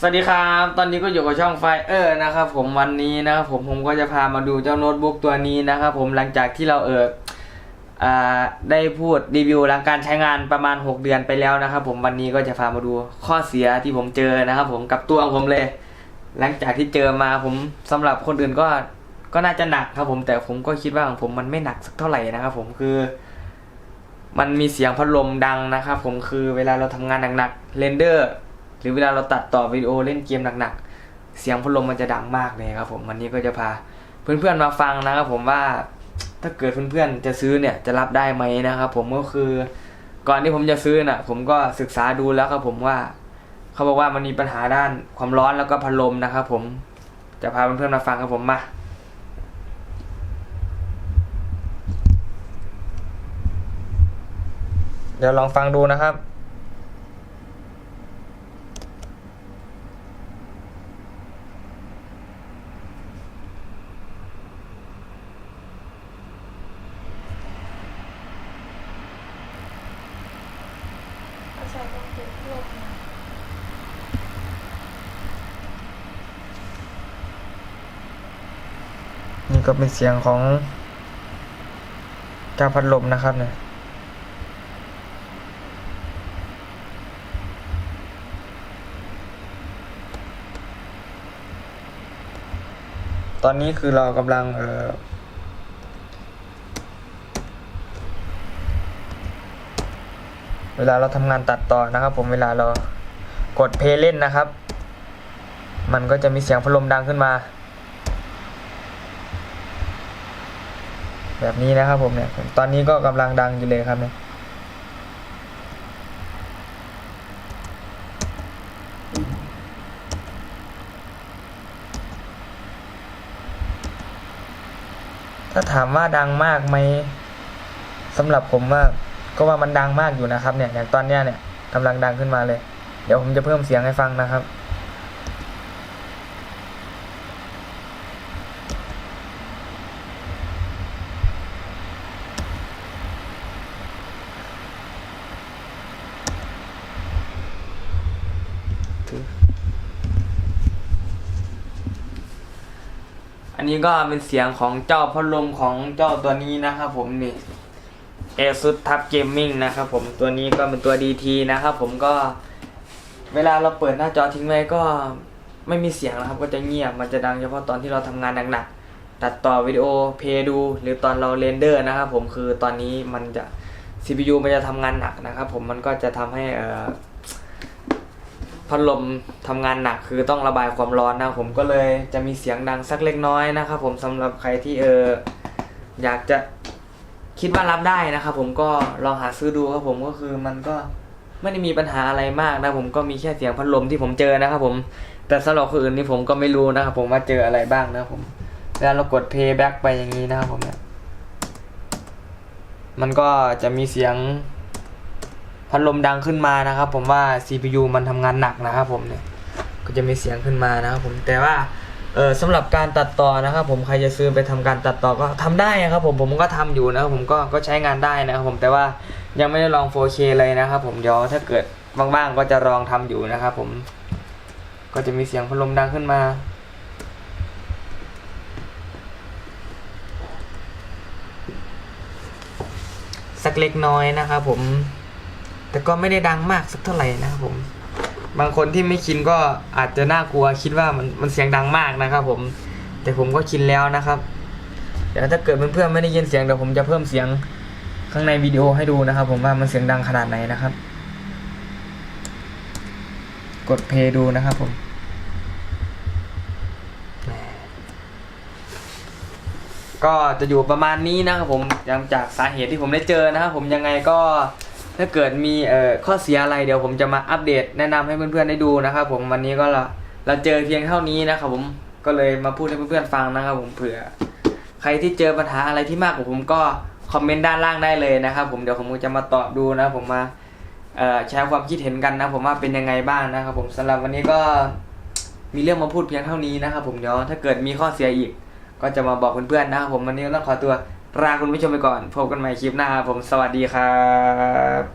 สวัสดีครับ ตอนนี้ก็อยู่กับช่องไฟเออร์นะครับผมวันนี้นะครับผมผมก็จะพามาดูเจ้าโน้ตบุ๊กตัวนี้นะครับผมหลังจากที่เราเออได้พูดรีวิวหลังการใช้งานประมาณ 6 เดือนไปแล้วนะครับผมวันนี้ก็จะพามาดูข้อเสียที่ผมเจอนะครับผมกับตัวของผมเลย หลังจากที่เจอมาผมสำหรับคนอื่นก็ก็น่าจะหนักครับผมแต่ผมก็คิดว่าของผมมันไม่หนักสักเท่าไหร่นะครับผมคือมันมีเสียงพัดลมดังนะครับผมคือเวลาเราทำงานหนักๆเรนเดอร์ หรือเวลาเราตัดต่อวิดีโอเล่นเกมหนักๆ เสียงพัดลมมันจะดังมากเลยครับผมวันนี้ก็จะพาเพื่อนๆมาฟังนะครับผมว่าถ้าเกิดเพื่อนๆจะซื้อเนี่ยจะรับได้ไหมนะครับผมก็คือ ก่อนที่ผมจะซื้อน่ะ ผมก็ศึกษาดูแล้วครับผมว่าเขาบอกว่ามันมีปัญหาด้านความร้อนแล้วก็พัดลมนะครับผมจะพาเพื่อนๆมาฟังครับผมมาเดี๋ยวลองฟังดูนะครับ เอาใส่ตรงจุดลมนะ นี่ ก็เป็นเสียงของเจ้าพัดลมนะครับเนี่ยตอนนี้คือเรากำลังเออเวลาเราทำงานตัดต่อนะครับ ผมเวลาเรากดเพลเล่นนะครับ มันก็จะมีเสียงพัดลมดังขึ้นมา แบบนี้นะครับผมเนี่ย ตอนนี้ก็กำลังดังอยู่เลยครับเนี่ยถ้าถามว่าดังมากไหมสำหรับผมว่าก็ว่ามันดังมากอยู่นะครับเนี่ยอย่างตอนเนี้ยเนี่ยกำลังดังขึ้นมาเลย เดี๋ยวผมจะเพิ่มเสียงให้ฟังนะครับ อันนี้ก็เป็นเสียงของเจ้าพัดลมของเจ้าตัวนี้นะครับผมนี่ ASUS Tab Gaming นะครับผมตัวนี้ก็เป็นตัว DT นะครับผมก็เวลาเราเปิดหน้าจอทิ้งไว้ก็ไม่มีเสียงนะครับ ก็จะเงียบมันจะดังเฉพาะตอนที่เราทำงานหนักๆตัดต่อวิดีโอเพย์ดู หรือตอนเราเรนเดอร์นะครับผมคือตอนนี้มันจะ CPU มันจะทำงานหนักนะครับผมมันก็จะทำให้เอ่อ พัดลมทำงานหนักคือต้องระบายความร้อนนะผมก็เลยจะมีเสียงดังสักเล็กน้อยนะครับผมสำหรับใครที่เอออยากจะคิดว่ารับได้นะครับผมก็ลองหาซื้อดูครับผมก็คือมันก็ไม่ได้มีปัญหาอะไรมากนะผมก็มีแค่เสียงพัดลมที่ผมเจอนะครับผมแต่สำหรับคนอื่นนี่ผมก็ไม่รู้นะครับผมว่าเจออะไรบ้างนะครับผมแล้วเรากด playback ไปอย่างนี้นะครับผมเนี่ยมันก็จะมีเสียง พัดลมดังขึ้นมานะครับ ผมว่า CPU มันทำงานหนักนะครับผมเนี่ยก็จะมีเสียงขึ้นมานะครับผมแต่ว่าเออสำหรับการตัดต่อนะครับ ผมใครจะซื้อไปทำการตัดต่อก็ทำได้นะครับ ผมผมก็ทำอยู่นะครับผมก็ก็ใช้งานได้นะครับ ผมแต่ว่ายังไม่ได้ลอง 4K เลยนะครับ ผมเดี๋ยวถ้าเกิดว่างๆก็จะลองทำอยู่นะครับ ผม ก็จะมีเสียงพัดลมดังขึ้นมาสักเล็กน้อยนะครับผม แต่ก็ไม่ได้ดังมากสักเท่าไหร่นะครับผม บางคนที่ไม่ชินก็อาจจะน่ากลัวคิดว่ามันมันเสียงดังมากนะครับ ผม แต่ผมก็ชินแล้วนะครับเดี๋ยวถ้าเกิดเพื่อนๆไม่ได้ยินเสียงเดี๋ยวผมจะเพิ่มเสียงข้างในวิดีโอให้ดูนะครับ ผมว่ามันเสียงดังขนาดไหนนะครับ กดเพย์ดูนะครับผมก็จะอยู่ประมาณนี้นะครับผมยังจากสาเหตุที่ผมได้เจอนะครับผมยังไงก็ ถ้าเกิดมีเอ่อข้อเสียอะไรเดี๋ยวผมจะมาอัปเดตแนะนำให้เพื่อนๆได้ดูนะครับผมวันนี้ก็เราเราเจอเพียงเท่านี้นะครับผมก็เลยมาพูดให้เพื่อนๆฟังนะครับผมเผื่อ ใครที่เจอปัญหาอะไรที่มากกว่าผมก็คอมเมนต์ด้านล่างได้เลยนะครับ ผมเดี๋ยวผมจะมาตอบดูนะผมมาแชร์ความคิดเห็นกันนะ ผมว่าเป็นยังไงบ้างนะครับ ผมสำหรับวันนี้ก็มีเรื่องมาพูดเพียงเท่านี้นะครับ ผมเดี๋ยวถ้าเกิดมีข้อเสียอีก ก็จะมาบอกเพื่อนๆนะครับผมวันนี้ต้องขอตัวลาคุณผู้ชมไปก่อน พบกันใหม่คลิปหน้าครับผมสวัสดีครับ